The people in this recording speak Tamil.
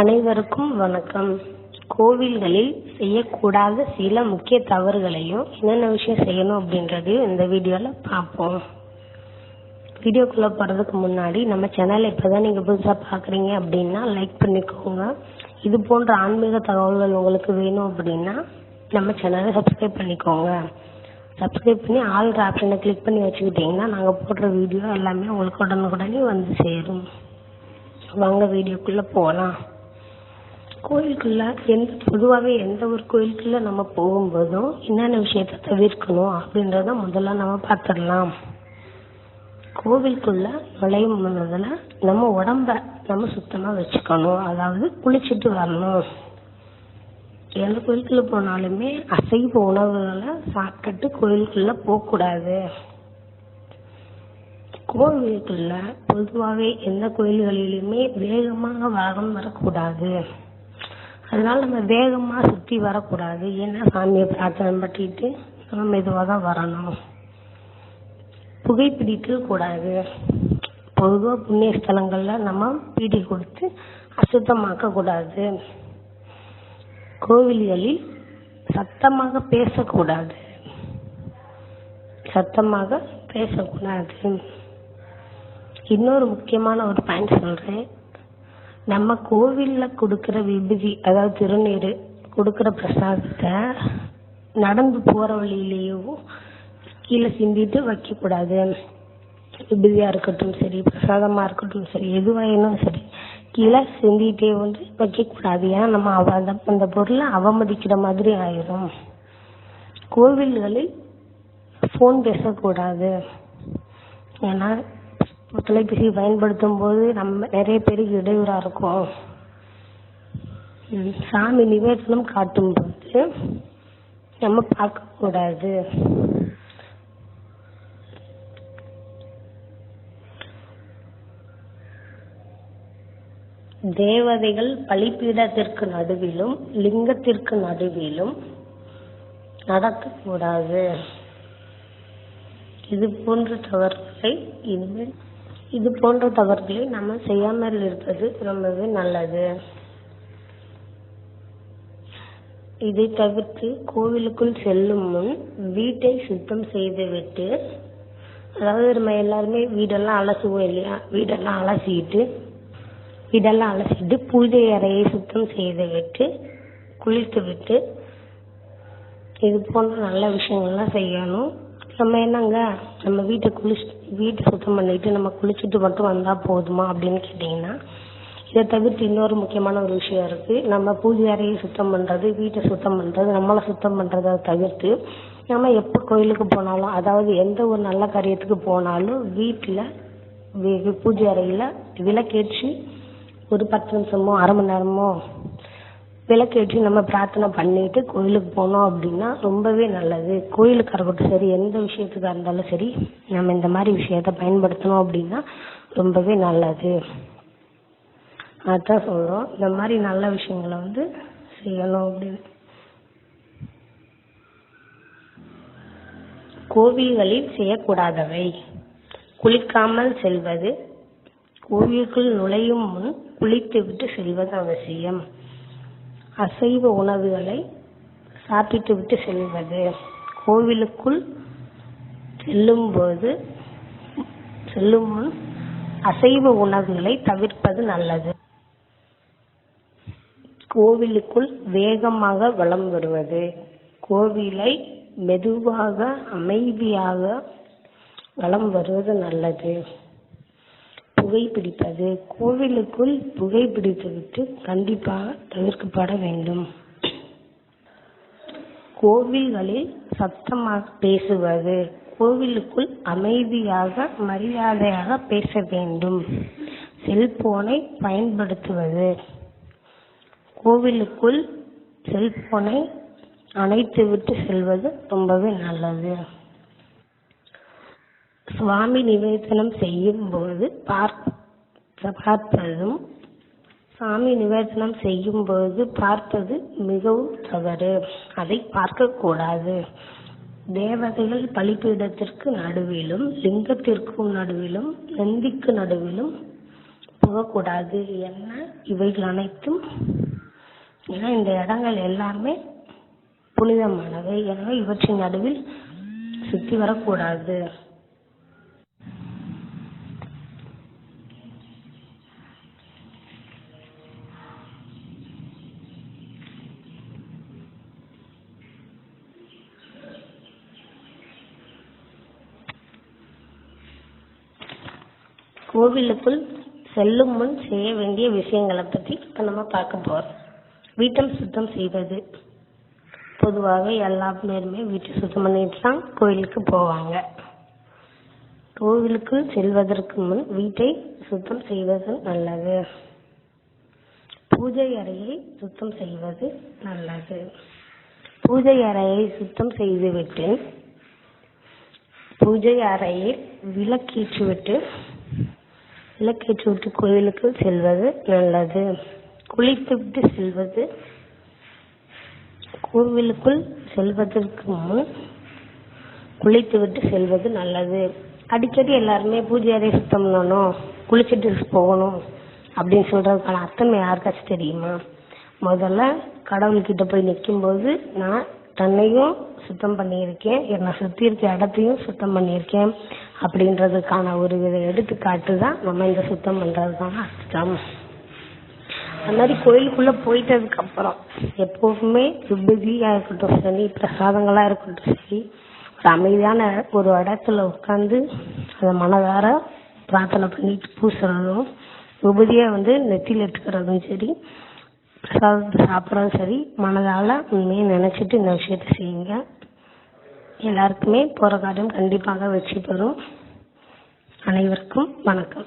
அனைவருக்கும் வணக்கம். கோவில்களில் செய்யக்கூடாத சில முக்கிய தவறுகளையும் என்னென்ன விஷயம் செய்யணும் அப்படின்றதையும் இந்த வீடியோவில் பார்ப்போம். வீடியோக்குள்ளே போகிறதுக்கு முன்னாடி நம்ம சேனலை இப்போ தான் நீங்கள் புதுசாக பார்க்குறீங்க அப்படின்னா லைக் பண்ணிக்கோங்க. இது போன்ற ஆன்மீக தகவல்கள் உங்களுக்கு வேணும் அப்படின்னா நம்ம சேனலை சப்ஸ்கிரைப் பண்ணிக்கோங்க. சப்ஸ்கிரைப் பண்ணி ஆல் ஆப்ஷனை கிளிக் பண்ணி வச்சுக்கிட்டிங்கன்னா நாங்கள் போடுற வீடியோ எல்லாமே உங்களுக்கு உடனுக்குடனே வந்து சேரும். வாங்க வீடியோக்குள்ளே போகலாம் கோயிலுக்குள்ள எந்த பொதுவாகவே எந்த ஒரு கோயிலுக்குள்ள நம்ம போகும்போதும் என்னென்ன விஷயத்த தவிர்க்கணும் அப்படின்றத முதல்ல நம்ம பார்த்துடலாம். கோவிலுக்குள்ள நுழையும் முதல்ல நம்ம உடம்ப நம்ம சுத்தமா வச்சுக்கணும். அதாவது குளிச்சுட்டு வரணும். எந்த கோயிலுக்குள்ள போனாலுமே அசைவ உணவுகளை சாப்பிட்டுட்டு கோயிலுக்குள்ள போகக்கூடாது. கோவிலுக்குள்ள பொதுவாகவே எந்த கோயில்களிலுமே வேகமாக வாகனம் வரக்கூடாது. அதனால நம்ம வேகமாக சுற்றி வரக்கூடாது. ஏன்னா சாமியை பிரார்த்தனை பண்ணிட்டு நம்ம மெதுவாக தான் வரணும். புகைப்பிடிக்க கூடாது. பொதுவாக புண்ணிய ஸ்தலங்களில் நம்ம பீடி கொடுத்து அசுத்தமாக்க கூடாது. கோவில்களில் சத்தமாக பேசக்கூடாது. சத்தமாக பேசக்கூடாது. இன்னொரு முக்கியமான ஒரு பாயிண்ட் சொல்கிறேன் நம்ம கோவில்ல கொடுக்குற விபூதி அதாவது திருநீர் கொடுக்குற பிரசாதத்தை நடந்து போற வழியிலேயும் கீழே சிந்திட்டு வைக்க கூடாது இருக்கட்டும் சரி பிரசாதமா இருக்கட்டும் சரி எதுவாயினும் சரி கீழே சிந்திட்டே வந்து வைக்க கூடாது ஏன்னா நம்ம அவ அந்த அந்த பொருளை அவமதிக்கிற மாதிரி ஆயிரும். கோவில்களில் ஃபோன் பேசக்கூடாது. ஏன்னா தொலைபேசி பயன்படுத்தும் போது நம்ம நிறைய பேருக்கு இடையூறா இருக்கும். சாமி நிவேதனம் காட்டும் போது நம்ம பார்க்க கூடாது. தேவதைகள் பலிப்பீடத்திற்கு நடுவிலும் லிங்கத்திற்கு நடுவிலும் நடக்கக்கூடாது. இது போன்ற தவறுகளை இனிமேல் இது போன்ற தவறுகளை நம்ம செய்யாமல் இருப்பது ரொம்பவே நல்லது. இதை தவிர்த்து கோவிலுக்குள் செல்லும் முன் வீட்டை சுத்தம் செய்துவிட்டு அதாவது நம்ம எல்லாருமே வீடெல்லாம் அலசுவோம் இல்லையா? வீடெல்லாம் அலசிட்டு வீடெல்லாம் அலசிட்டு பூஜை அறையை சுத்தம் செய்துவிட்டு குளித்து விட்டு இது போன்ற நல்ல விஷயங்கள்லாம் செய்யணும். நம்ம என்னங்க? நம்ம வீட்டை குளிச்சு வீட்டை சுத்தம் பண்ணிட்டு நம்ம குளிச்சுட்டு மட்டும் வந்தா போதுமா அப்படின்னு கேட்டிங்கன்னா இதை தவிர்த்து இன்னொரு முக்கியமான ஒரு விஷயம் இருக்கு. நம்ம பூஜை அறையை சுத்தம் பண்றது வீட்டை சுத்தம் பண்றது நம்மளை சுத்தம் பண்றதை தவிர்த்து நம்ம எப்போ கோயிலுக்கு போனாலும் அதாவது எந்த ஒரு நல்ல காரியத்துக்கு போனாலும் வீட்டில் பூஜை அறையில் விளக்கேற்றி ஒரு பத்து நிமிஷமோ அரை மணி நேரமோ விளக்கேற்றி நம்ம பிரார்த்தனை பண்ணிட்டு கோயிலுக்கு போனோம் அப்படின்னா ரொம்பவே நல்லது. கோயிலுக்கு இருக்கட்டும் சரி எந்த விஷயத்துக்காக இருந்தாலும் சரி நம்ம இந்த மாதிரி விஷயத்த பயன்படுத்தணும் அப்படின்னா ரொம்பவே நல்லது. அதான் சொல்றோம். இந்த மாதிரி நல்ல விஷயங்களை வந்து செய்யணும் அப்படின்னு. கோவில்களில் செய்யக்கூடாதவை. குளிக்காமல் செல்வது. கோவிலுக்குள் நுழையும் முன் குளித்துவிட்டு செல்வது அவசியம். அசைவ உணவுகளை சாப்பிட்டு விட்டு செல்வது. கோவிலுக்குள் செல்லும்போது செல்லும் முன் அசைவ உணவுகளை தவிர்ப்பது நல்லது. கோவிலுக்குள் வேகமாக வலம் வருவது. கோவிலை மெதுவாக அமைதியாக வலம் வருவது நல்லது. புகைப்பிடிப்பது கோவிலுக்குள் புகைப்பிடித்துவிட்டு கண்டிப்பாக தவிர்க்கப்பட வேண்டும். கோவில்களில் சத்தமாக பேசுவது. கோவிலுக்குள் அமைதியாக மரியாதையாக பேச வேண்டும். செல்போனை பயன்படுத்துவது. கோவிலுக்குள் செல்போனை அணைத்துவிட்டு செல்வது ரொம்பவே நல்லது. சுவாமி நிவேதனம் செய்யும் போது பார்ப்பதும் சாமி நிவேதனம் செய்யும் போது பார்ப்பது மிகவும் தவறு. அதை பார்க்க கூடாது தேவதைகள் பலிப்பீடத்திற்கு நடுவிலும் லிங்கத்திற்கும் நடுவிலும் நந்திக்கு நடுவிலும் புகக்கூடாது என்ன இவைகள் அனைத்தும் ஏன்னா இந்த இடங்கள் எல்லாமே புனிதமானவை. எனவே இவற்றின் நடுவில் சுற்றி வரக்கூடாது. கோவிலுக்குள் செல்லும் முன் செய்ய வேண்டிய விஷயங்களை பற்றி இப்போ நம்ம பார்க்க போகிறோம் வீட்டம் சுத்தம் செய்வது. பொதுவாக எல்லா பேருமே வீட்டை சுத்தம் பண்ணிட்டு தான் கோவிலுக்கு போவாங்க. கோவிலுக்கு செல்வதற்கு முன் வீட்டை சுத்தம் செய்வது நல்லது. பூஜை அறையை சுத்தம் செய்வது நல்லது. பூஜை அறையை சுத்தம் செய்துவிட்டு பூஜை அறையில் விளக்கேற்றிவிட்டு விளக்கேற்றிவிட்டு கோவிலுக்கு செல்வது நல்லது. குளித்துவிட்டு செல்வது கோவிலுக்குள் செல்வதற்கு முன் குளித்துவிட்டு செல்வது நல்லது. அடிக்கடி எல்லாருமே பூஜை அறை சுத்தம் பண்ணணும் குளிச்சுட்டு போகணும் அப்படின்னு சொல்றதுக்கான அர்த்தம் யாருக்காச்சும் தெரியுமா? முதல்ல கடவுள்கிட்ட போய் நிற்கும்போது நான் தன்னையும் சுத்தம் பண்ணியிருக்கேன். என்னை சுற்றி இருக்க இடத்தையும் சுத்தம் பண்ணியிருக்கேன். அப்படின்றதுக்கான ஒரு வித எடுத்துக்காட்டு தான் நம்ம இந்த சுத்தம் பண்ணுறதுக்கான அர்த்தம். அந்த மாதிரி கோயிலுக்குள்ளே போயிட்டதுக்கு அப்புறம் எப்போதுமே விபூதியாக இருக்கட்டும் சரி பிரசாதங்களாக இருக்கட்டும் சரி ஒரு அமைதியான ஒரு இடத்துல உட்காந்து அதை மனதார பிரார்த்தனை பண்ணிட்டு பூசுறதும் விபூதியை வந்து நெத்தியில் எடுத்துக்கிறதும் சரி பிரசாதத்தை சாப்பிட்றதும் சரி மனதால் உண்மையை நினச்சிட்டு இந்த விஷயத்தை செய்யுங்க. எல்லாருக்குமே போகிற காரியம் கண்டிப்பாக வெற்றி பெறும். அனைவருக்கும் வணக்கம்.